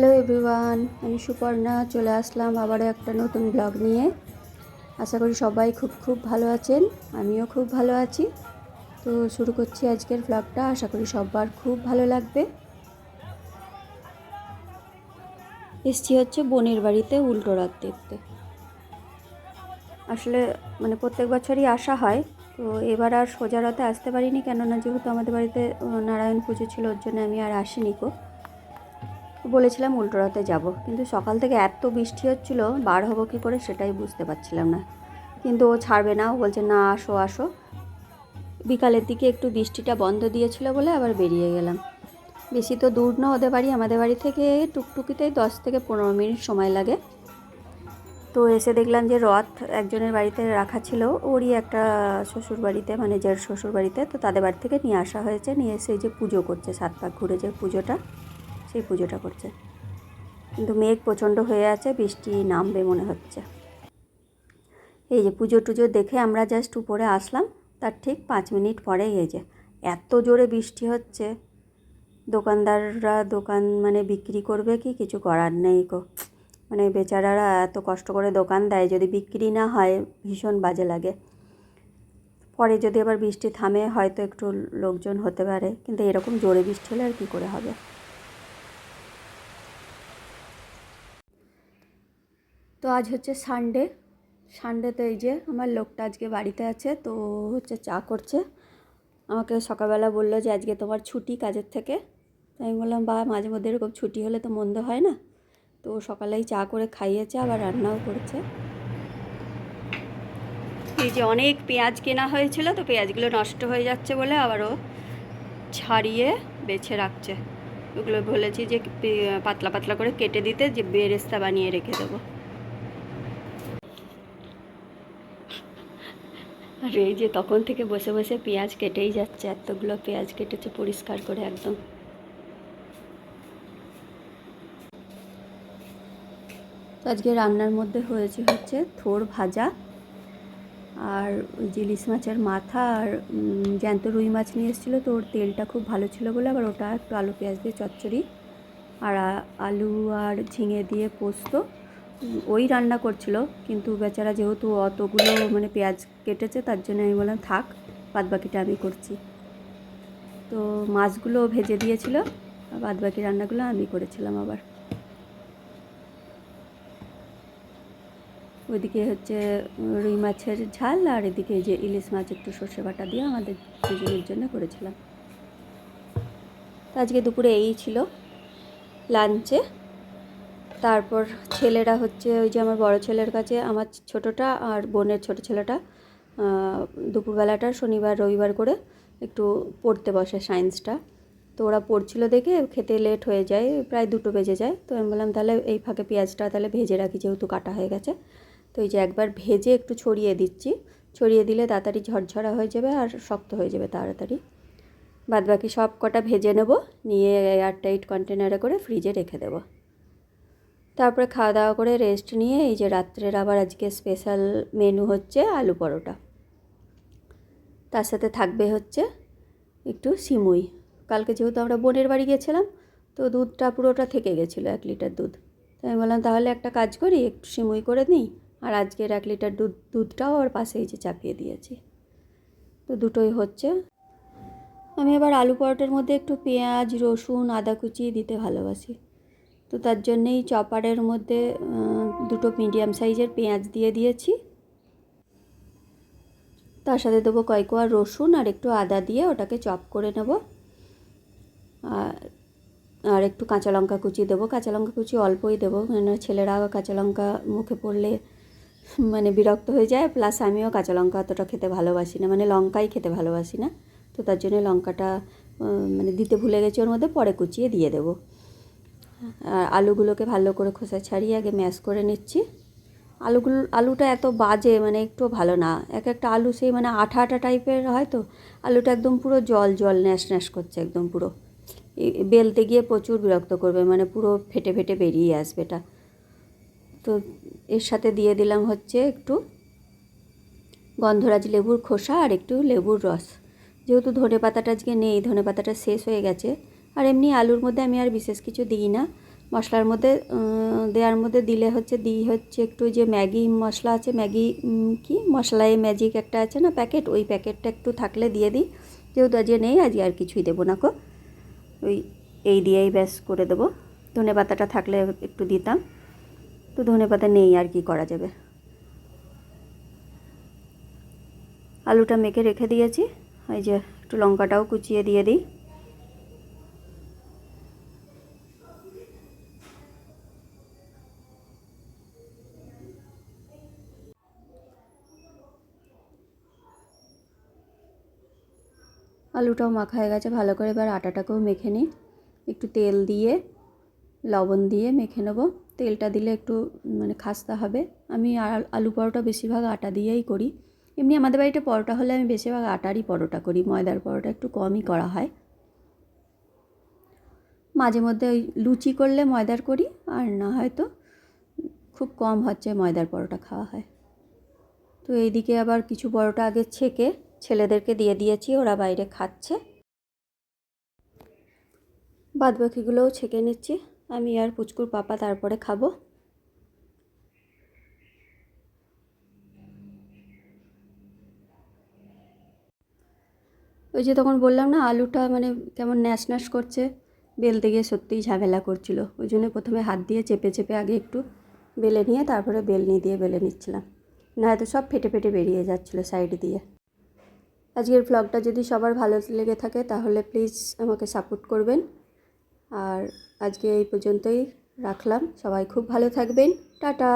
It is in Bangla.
হ্যালো এভরিওয়ান আমি সুপর্ণা, চলে আসলাম আবারও একটা নতুন ব্লগ নিয়ে। আশা করি সবাই খুব খুব ভালো আছেন, আমিও খুব ভালো আছি। তো শুরু করছি আজকের ব্লগটা আশা করি সবার খুব ভালো লাগবে। এসছি হচ্ছে বোনের বাড়িতে উল্টো রাত দেখতে। আসলে মানে প্রত্যেক বছরই আসা হয়, তো এবার আর সোজা রাতে আসতে পারিনি কেননা যেহেতু আমাদের বাড়িতে নারায়ণ পুজো ছিল, ওর জন্য আমি আর আসিনি কো বলেছিলাম উল্টোরাতে যাব, কিন্তু সকাল থেকে এত বৃষ্টি হচ্ছিল, বার হব কী করে সেটাই বুঝতে পারছিলাম না। কিন্তু ও ছাড়বে না, ও বলছে, না, আসো আসো। বিকালের দিকে একটু বৃষ্টিটা বন্ধ দিয়েছিল বলে আবার বেরিয়ে গেলাম। বেশি তো দূর না ওদের বাড়ি, আমাদের বাড়ি থেকে টুকটুকিতেই দশ থেকে পনেরো মিনিট সময় লাগে। তো এসে দেখলাম যে রথ একজনের বাড়িতে রাখা ছিল, ওরই একটা শ্বশুর বাড়িতে মানে যার শ্বশুর বাড়িতে, তো তাদের বাড়ি থেকে নিয়ে আসা হয়েছে, নিয়ে এসে যে পুজো করছে সাত পাক ঘুরে যে পুজোটা। সেই পুজোটা করছে। কিন্তু মেঘ প্রচণ্ড হয়ে আছে, বৃষ্টি নামবে মনে হচ্ছে। এই যে পুজো টুজো দেখে আমরা জাস্ট উপরে আসলাম, তার ঠিক পাঁচ মিনিট পরেই এই যে এত জোরে বৃষ্টি হচ্ছে। দোকানদাররা দোকান মানে বিক্রি করবে কি? কিছু করার নেই কো মানে বেচারারা এত কষ্ট করে দোকান দেয়, যদি বিক্রি না হয়, ভীষণ বাজে লাগে। পরে যদি আবার বৃষ্টি থামে, হয়তো একটু লোকজন হতে পারে, কিন্তু এরকম জোরে বৃষ্টি হলে আর কী করে হবে? আজ হচ্ছে সানডে সানডেতে এই যে আমার লোকটা আজকে বাড়িতে আছে, তো হচ্ছে চা করছে। আমাকে সকালবেলা বলল যে আজকে তোমার ছুটি কাজের থেকে। তো আমি বললাম বা মাঝে মধ্যে এরকম ছুটি হলে তো মন্দ হয় না? তো সকালেই চা করে খাইয়েছে, আবার রান্নাও করেছে। এই যে অনেক পেঁয়াজ কেনা হয়েছিল, তো পেঁয়াজগুলো নষ্ট হয়ে যাচ্ছে বলে আবারও ছাড়িয়ে বেছে রাখছে। ওগুলো বলেছি যে পাতলা পাতলা করে কেটে দিতে, যে বেরেস্তা বানিয়ে রেখে দেবো। আর এই যে তখন থেকে বসে বসে পেঁয়াজ কেটেই যাচ্ছে, এতগুলো পেঁয়াজ কেটেছে পরিষ্কার করে একদম। আজকে রান্নার মধ্যে হয়েছে হচ্ছে থোর ভাজা আর ওই যে ইলিশ মাছের মাথা আর জ্যান্ত রুই মাছ নিয়ে এসেছিল তো ওর তেলটা খুব ভালো ছিল বলে আবার ওটা একটু আলু পেঁয়াজ দিয়ে চচ্চড়ি আর আলু আর ঝিঙে দিয়ে পোস্ত ওই রান্না করছিল, কিন্তু বেচারা যেহেতু অতগুলো মানে পেঁয়াজ কেটেছে, তার জন্য আমি বললাম, থাক বাদ বাকিটা আমি করছি। তো মাছগুলো ভেজে দিয়েছিল, আর বাদ বাকি রান্নাগুলো আমি করেছিলাম আবার। ওইদিকে হচ্ছে রুই মাছের ঝাল, আর এদিকে যে ইলিশ মাছ, একটু সর্ষে বাটা দিয়ে আমাদের দুজনের জন্য করেছিলাম। তো আজকে দুপুরে এই ছিল। লাঞ্চে তারপর ছেলেরা হচ্ছে ওই যে আমার বড় ছেলের কাছে, আমার ছোটোটা আর বোনের ছোট ছেলেটা দুপুরবেলাটা শনিবার, রবিবার করে একটু পড়তে বসে সায়েন্সটা। তো ওরা পড়ছিল দেখে খেতে লেট হয়ে যায়, প্রায় দুটো বেজে যায়। তো আমি বললাম, তাহলে এই ফাঁকে পেঁয়াজটা তাহলে ভেজে রাখি, যেহেতু কাটা হয়ে গেছে। তো এই যে একবার ভেজে একটু ছড়িয়ে দিচ্ছি। ছড়িয়ে দিলে তাড়াতাড়ি ঝরঝরা হয়ে যাবে আর শক্ত হয়ে যাবে তাড়াতাড়ি। বাদ বাকি সব কটা ভেজে নেব, নিয়ে এয়ারটাইট কন্টেনারে করে ফ্রিজে রেখে দেবো। তারপরে খাওয়া দাওয়া করে রেস্ট নিয়ে এই যে রাত্রের আবার আজকে স্পেশাল মেনু হচ্ছে আলু পরোটা। তার সাথে থাকবে হচ্ছে একটু সিমুই। কালকে যেহেতু আমরা বোনের বাড়ি গেছিলাম, তো দুধটা পুরোটা থেকে গেছিল এক লিটার দুধ। তো আমি বললাম, তাহলে একটা কাজ করি, একটু সিমুই করে নিই। আর আজকের এক লিটার দুধ, দুধটাও ওর পাশে এই যে চাপিয়ে দিয়েছি। তো দুটোই হচ্ছে। আমি আবার আলু পরোটার মধ্যে একটু পেঁয়াজ, রসুন, আদা কুচি দিতে ভালোবাসি। তো তার জন্যেই চপারের মধ্যে দুটো মিডিয়াম সাইজের পেঁয়াজ দিয়ে দিয়েছি। তার সাথে দেবো কয়েকোয়া রসুন আর একটু আদা দিয়ে ওটাকে চপ করে নেব। আর একটু কাঁচা লঙ্কা কুচি দেবো। কাঁচা লঙ্কা কুচি অল্পই দেবো মানে ছেলেরা কাঁচা লঙ্কা মুখে পড়লে মানে বিরক্ত হয়ে যায়। প্লাস আমিও কাঁচা লঙ্কা অতটা খেতে ভালোবাসি না মানে লঙ্কাই খেতে ভালোবাসি না। তো তার জন্য লঙ্কাটা মানে দিতে ভুলে গেছি, ওর মধ্যে পরে কুচিয়ে দিয়ে দেবো। আর আলুগুলোকে ভালো করে খোসা ছাড়িয়ে আগে ম্যাশ করে নিচ্ছি। আলুগুলো, আলুটা এত বাজে মানে একটু ভালো না। এক একটা আলু সেই মানে আঠা আঠা টাইপের হয় তো, আলুটা একদম পুরো জল জল, ন্যাশ ন্যাশ করছে একদম পুরো। বেলতে গিয়ে প্রচুর বিরক্ত করবে মানে পুরো ফেটে ফেটে বেরিয়ে আসবে এটা। তো এর সাথে দিয়ে দিলাম হচ্ছে একটু গন্ধরাজ লেবুর খোসা আর একটু লেবুর রস। যেহেতু ধনে পাতাটা আজকে নেই ধনে পাতাটা শেষ হয়ে গেছে আর এমনি আলুর মধ্যে আমি আর বিশেষ কিছু দিই না। মশলার মধ্যে দেওয়ার মধ্যে দিলে হচ্ছে, দিই হচ্ছে একটু যে ম্যাগি মশলা আছে, ম্যাগি কি? মশলায় ম্যাজিক একটা আছে না প্যাকেট ওই প্যাকেটটা একটু থাকলে দিয়ে দিই। যেহেতু আজকে নেই, আজকে আর কিছুই দেবো না কো। ওই, এই দিয়েই ব্যাস করে দেবো। ধনে পাতাটা থাকলে একটু দিতাম। তো ধনে পাতা নেই, আর কি করা যাবে? আলুটা মেখে রেখে দিয়েছি। এই যে একটু লঙ্কাটাও কুচিয়ে দিয়ে দিই। আলুটাও মাখা হয়ে গেছে, ভালো করে এবার আটাটাকেও মেখে নিই। একটু তেল দিয়ে, লবণ দিয়ে মেখে নেব। তেলটা দিলে একটু মানে খাস্তা হবে। আমি আলু পরোটা বেশিরভাগ আটা দিয়েই করি। এমনি আমাদের বাড়িতে পরোটা হলে আমি বেশিরভাগ আটারই পরোটা করি, ময়দার পরোটা একটু কমই করা হয়। মাঝে মধ্যে ওই লুচি করলে ময়দার করি, আর না হয়তো খুব কম হচ্ছে ময়দার পরোটা খাওয়া হয়। তো এইদিকে আবার কিছু পরোটা আগে ছেঁকে ছেলেদেরকে দিয়ে দিয়েছি, ওরা বাইরে খাচ্ছে। বাদ বাকিগুলোও ছেঁকে নিচ্ছি। আমি আর পুচকুর পাপা তারপরে খাব। ওই যে তখন বললাম না, আলুটা মানে কেমন ন্যাশ ন্যাশ করছে, বেলতে গিয়ে সত্যিই ঝামেলা করছিল। ওই জন্য প্রথমে হাত দিয়ে চেপে চেপে আগে একটু বেলে নিয়ে, তারপরে বেলনি দিয়ে বেলে নিচ্ছিলাম। না নয়তো সব ফেটে ফেটে বেরিয়ে যাচ্ছিল সাইড দিয়ে। আজকের ব্লগটা যদি সবার ভালো লেগে থাকে, তাহলে প্লিজ আমাকে সাপোর্ট করবেন। আর আজকে এই পর্যন্তই রাখলাম। সবাই খুব ভালো থাকবেন। টাটা!